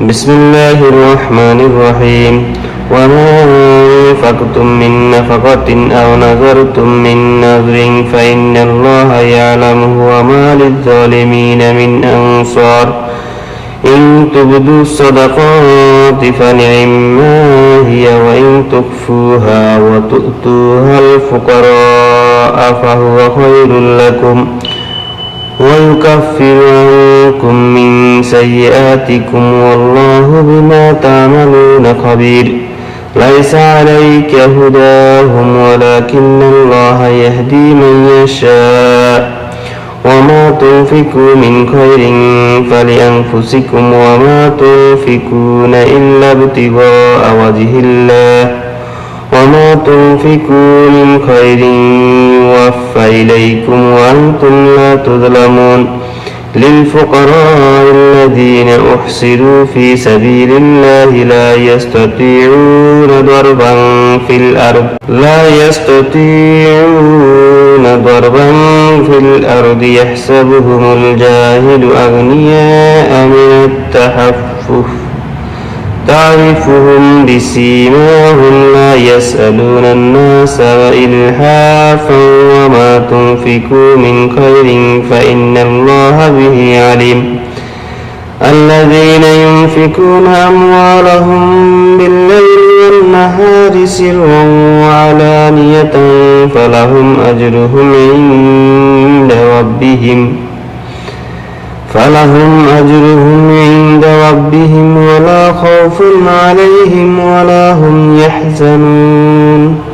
بسم الله الرحمن الرحيم. وما أنفقتم من نفقة أو نذرتم من نذر فإن الله يعلمه وما للظالمين من أنصار. إن تبدوا الصدقات فنعما هي وإن تخفوها وتؤتوها الفقراء فهو خير لكم. ويكفر عنكم سيئاتكم والله بما تعملون خبير. ليس عليك هداهم ولكن الله يهدي من يشاء. وما تنفقوا من خير فلأنفسكم وما تنفقون إلا ابتغاء وجه الله. وما تنفقوا من خير يوفى إليكم وأنتم لا تظلمون. للفقراء الذين أحصروا في سبيل الله لا يستطيعون ضربا في الأرض. لا يستطيعون ضربا في الأرض. يحسبهم الجاهل أغنياء من التحفف. تعرفهم بسيماهم لا يسألون الناس إلحافا وما تنفقوا من خير فإن الله به عليم. الذين ينفقون أموالهم بالليل والنهار سرا وعلانية فلهم أجرهم عند ربهم فلهم أجرهم عند ربهم ولا خوف عليهم ولا هم يحزنون.